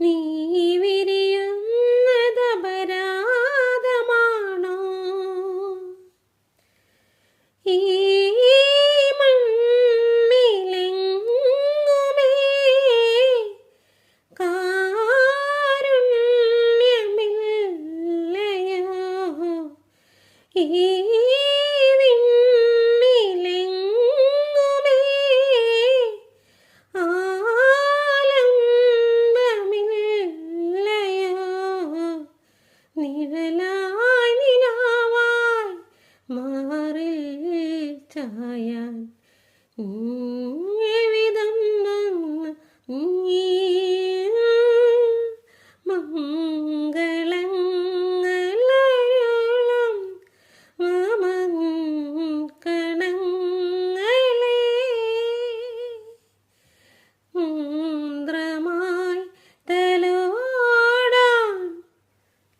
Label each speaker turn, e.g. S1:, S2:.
S1: നീ വിരിയുന്നത് അപരാധമാണോ? ഈ മണ്ണിലെങ്ങുമേ കാരുണ്യമില്ലയോ? ഈ നിഴലായി മാറിൽ ചായാൻ.